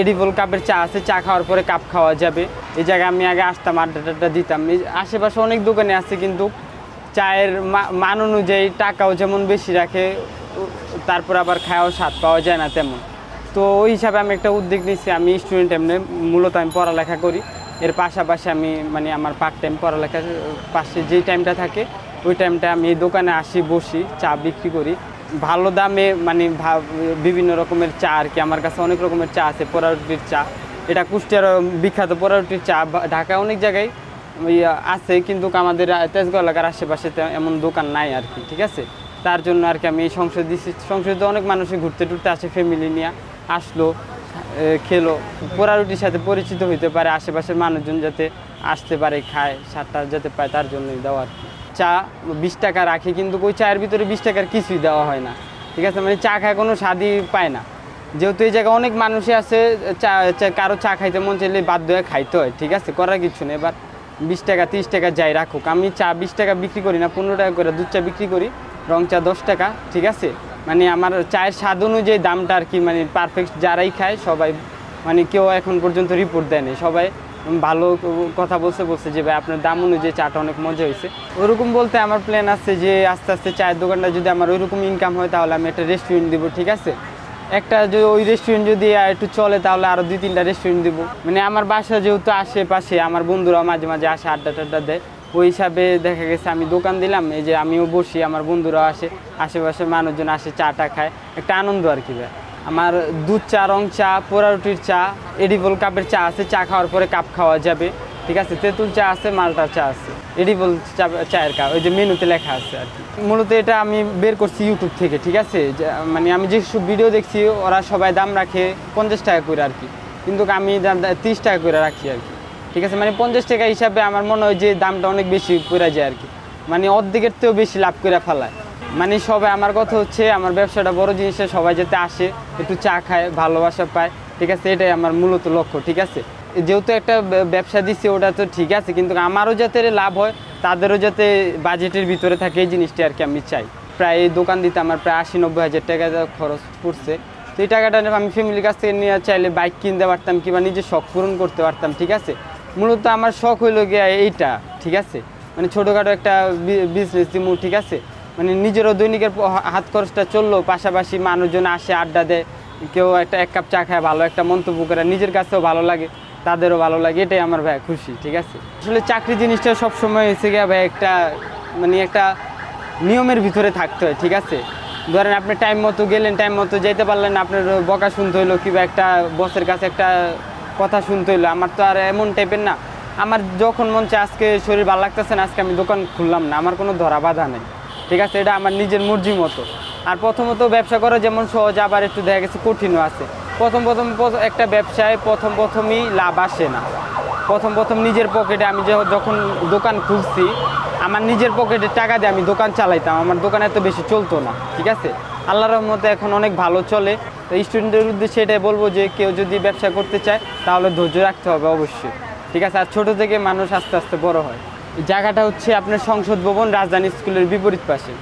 Edible কাপের চা আছে, চা খাওয়ার পরে কাপ খাওয়া যাবে। এই জায়গায় আমি আগে আসতাম, আড্ডা টাড্ডা দিতাম। আশেপাশে অনেক দোকানে আছে, কিন্তু চায়ের মান অনুযায়ী টাকাও যেমন বেশি রাখে, তারপর আবার খাওয়াও স্বাদ পাওয়া যায় না তেমন। তো ওই হিসাবে আমি একটা উদ্যোগ নিচ্ছি আমি স্টুডেন্ট এমনি, মূলত আমি পড়ালেখা করি। এর পাশাপাশি আমি মানে আমার পার্ট টাইম পড়ালেখার পাশে যেই টাইমটা থাকে, ওই টাইমটা আমি এই দোকানে আসি, বসি, চা বিক্রি করি। ভালো দামে মানে বিভিন্ন রকমের চা আর কি, আমার কাছে অনেক রকমের চা আছে, পোড়ারুটির চা। এটা কুষ্টিয়ার বিখ্যাত পোড়ারুটির চা ঢাকায় অনেক জায়গায় আছে, কিন্তু আমাদের তেজগাঁও এলাকার আশেপাশে এমন দোকান নাই আর কি, ঠিক আছে? তার জন্য আর কি আমি সংসদ দিচ্ছি সংসদে অনেক মানুষই ঘুরতে টুরতে আসে ফ্যামিলি নিয়ে আসলো। খেলো। পোড়া রুটির সাথে পরিচিত হইতে পারে আশেপাশের মানুষজন যাতে আসতে পারে, খায় সারটা যাতে পায় তার জন্যই দেওয়া আর কি। চা বিশ টাকা রাখি, কিন্তু ওই চায়ের ভিতরে বিশ টাকার কিছুই দেওয়া হয় না। ঠিক আছে? মানে চা খায় কোনো স্বাদই পায় না। যেহেতু এই জায়গায় অনেক মানুষই আছে, চা, চা- কারও চা খাইতে মন চাইলে বাধ্য হয়ে খাইতে হয়, ঠিক আছে? করার কিছু নেই। এবার বিশ টাকা, তিরিশ টাকা যাই রাখুক। আমি চা বিশ টাকা বিক্রি করি না, পনেরো টাকা করে দুধ চা বিক্রি করি, রং চা দশ টাকা, ঠিক আছে? মানে আমার চায়ের স্বাদ অনুযায়ী দামটা আর কি মানে পারফেক্ট যারাই খায় সবাই মানে কেউ এখন পর্যন্ত রিপোর্ট দেয়নি। সবাই ভালো কথা বলছে বলছে যে, ভাই, আপনার দাম অনুযায়ী চাটা অনেক মজা হয়েছে। ওরকম বলতে আমার প্ল্যান আছে যে, আস্তে আস্তে চায়ের দোকানটা যদি আমার ওইরকম ইনকাম হয়, তাহলে আমি একটা রেস্টুরেন্ট দিব, ঠিক আছে? একটা যদি ওই রেস্টুরেন্ট যদি একটু চলে, তাহলে আরও দুই, তিনটা রেস্টুরেন্ট দিব। মানে আমার বাসা যেহেতু আশেপাশে, আমার বন্ধুরা মাঝে মাঝে আসে আড্ডা টাড্ডা দেয়। ওই হিসাবে দেখা গেছে, আমি দোকান দিলাম, এই যে আমিও বসি, আমার বন্ধুরাও আসে আশেপাশের মানুষজন আসে চাটা খায়। একটা আনন্দ আর কি ভাই। আমার দুধ চা, রং চা, পোড়া রুটির চা, এডিবল কাপের চা আছে, চা খাওয়ার পরে কাপ খাওয়া যাবে, ঠিক আছে? তেঁতুল চা আছে, মালটার চা আছে, এডিবল চা, চায়ের কাপ, ওই যে মেনুতে লেখা আছে আর কি। মূলত এটা আমি বের করছি ইউটিউব থেকে, ঠিক আছে? মানে আমি যেসব ভিডিও দেখছি, ওরা সবাই দাম রাখে পঞ্চাশ টাকা করে আর কি। কিন্তু আমি তিরিশ টাকা করে রাখি আর কি। ঠিক আছে মানে পঞ্চাশ টাকা হিসাবে আমার মনে হয় যে দামটা অনেক বেশি পড়ে যায় আর কি। মানে অর্ধেকের থেকেও বেশি লাভ করে ফেলায়। মানে সবাই, আমার কথা হচ্ছে, আমার ব্যবসাটা বড় জিনিসে সবাই যাতে আসে, একটু চা খায়, ভালোবাসা পায়, ঠিক আছে, এটাই আমার মূলত লক্ষ্য, ঠিক আছে। যেহেতু একটা ব্যবসা দিচ্ছে ওটা তো ঠিক আছে, কিন্তু আমারও যাতে লাভ হয়, তাদেরও যাতে বাজেটের ভিতরে থাকে এই জিনিসটা আর কি আমি চাই। প্রায় এই দোকান দিতে আমার প্রায় আশি নব্বই হাজার টাকা খরচ পড়ছে। তো এই টাকাটা আমি ফ্যামিলির কাছ থেকে নিয়ে চাইলে বাইক কিনতে পারতাম কিংবা নিজের শখ পূরণ করতে পারতাম, ঠিক আছে। মূলত আমার শখ হইল গিয়া এইটা, ঠিক আছে? মানে ছোটোখাটো একটা বিজনেস দিমু, ঠিক আছে? মানে নিজেরও দৈনিকের হাত খরচটা চলল, পাশাপাশি মানুষজন আসে, আড্ডা দেয়, কেউ একটা, এক কাপ চা খায়, ভালো একটা মন্তব্য করে, নিজের কাছেও ভালো লাগে, তাদেরও ভালো লাগে, এটাই আমার ভাই খুশি, ঠিক আছে? আসলে চাকরি জিনিসটা সবসময় হয়েছে গিয়া ভাই একটা মানে একটা নিয়মের ভিতরে থাকতে হয়, ঠিক আছে? ধরেন আপনি টাইম মতো গেলেন টাইম মতো যেতে পারলেন আপনার বকা শুনতে হইল, কিংবা একটা বসের কাছে একটা কথা শুনতে হইল। আমার তো আর এমন টাইপের না। আমার যখন মন চায় আজকে শরীর ভালো লাগতেছে না, আজকে আমি দোকান খুললাম না। আমার কোনো ধরা বাধা নেই। ঠিক আছে? এটা আমার নিজের মর্জি মতো। আর প্রথমত ব্যবসা করা যেমন সহজ, আবার একটু দেখা গেছে কঠিনও আছে। প্রথম প্রথম একটা ব্যবসায় প্রথম, প্রথমই লাভ আসে না। প্রথম প্রথম নিজের পকেটে আমি যখন দোকান খুলছি, আমার নিজের পকেটে টাকা দিয়ে আমি দোকান চালাইতাম। আমার দোকান এত বেশি চলতো না। ঠিক আছে? আল্লাহর রহমতে এখন অনেক ভালো চলে। তো স্টুডেন্টের উদ্দেশ্যে এটাই বলব যে কেউ যদি ব্যবসা করতে চায়, তাহলে ধৈর্য রাখতে হবে অবশ্যই। ঠিক আছে? আর ছোটো থেকে মানুষ আস্তে আস্তে বড় হয়। জায়গাটা হচ্ছে আপনার সংসদ ভবন, রাজধানী স্কুলের বিপরীত পাশে।